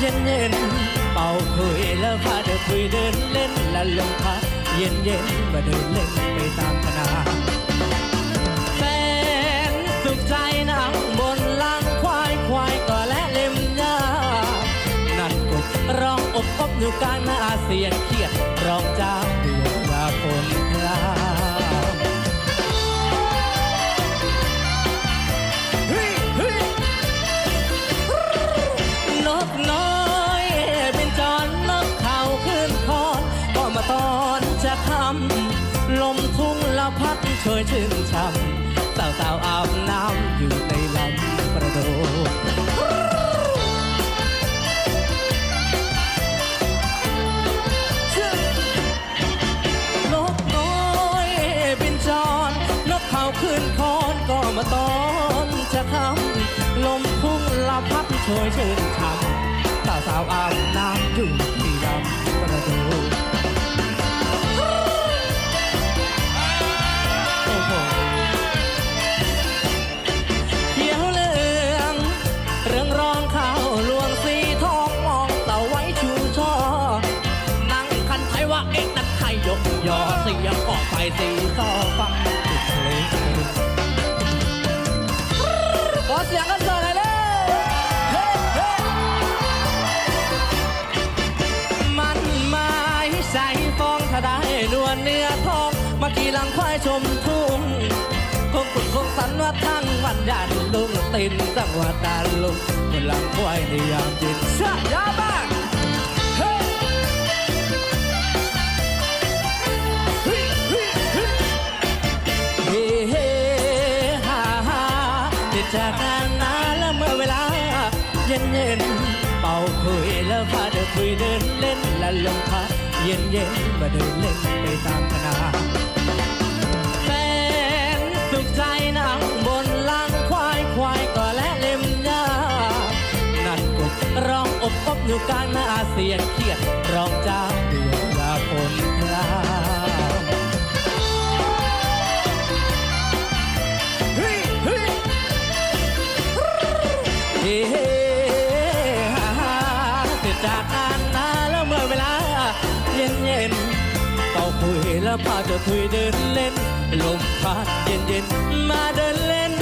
เย็นเย็นเป่าคุยแล้วพาเธอคุยเดินเล่นและลมพัดเย็นเย็นมาเดินเล่นไปตามคณะแสนสุขใจนั่งบนหลังควายควายก็และเล็มยานั่นกบร้องอบอบอยู่กลางหน้าเสียงเครียดร้องจ้าเดือดาฝน ช่วยชื่นช่ำสาวสาวอาบน้ำอยู่ในลำประโดดนกน้อยบินจรนกเขาขึ้นคอนก็มาตอนจะคำลมพุ่งละพัดโชยชื่นช่ำสาวสาวอาบน้ำอยู่ที่ลำประโดู งออกไปสีซอฟังติดเลงขอเสียงกันเสยหน่อยเลยเฮ้เฮ้มันม้ใส่ฟองถ้าได้นวลเนื้อทองมากี่ลังควายชมทุ่งคงกุดคงสันว่าทั้งวันยันลุงตินจังหวัดตาลุงบนลังควายในยามเย็นชะยาบ้า เด็ดจากงานนาแล้วเมื่อเวลา เย็นเย็นเป่าคุยแล้วพาเธอคุยเดินเล่นและลมพัดเย็นเย็นมาเดินเล่นไปตามคณะแสนสุขใจนั่งบนลังควายควายก็และเล็มยานั่นกบร้องอบอบอยู่กลางหน้าเสียงเครียดร้องจ้าเดือดยาฝน เฮ้เฮ้ฮ่าฮ่าจากงานนาแล้วเมื่อเวลา เย็นเย็นก็คุยแล้วพาเธอคุยเดินเล่นลมพัดเย็นเย็นมาเดินเล่น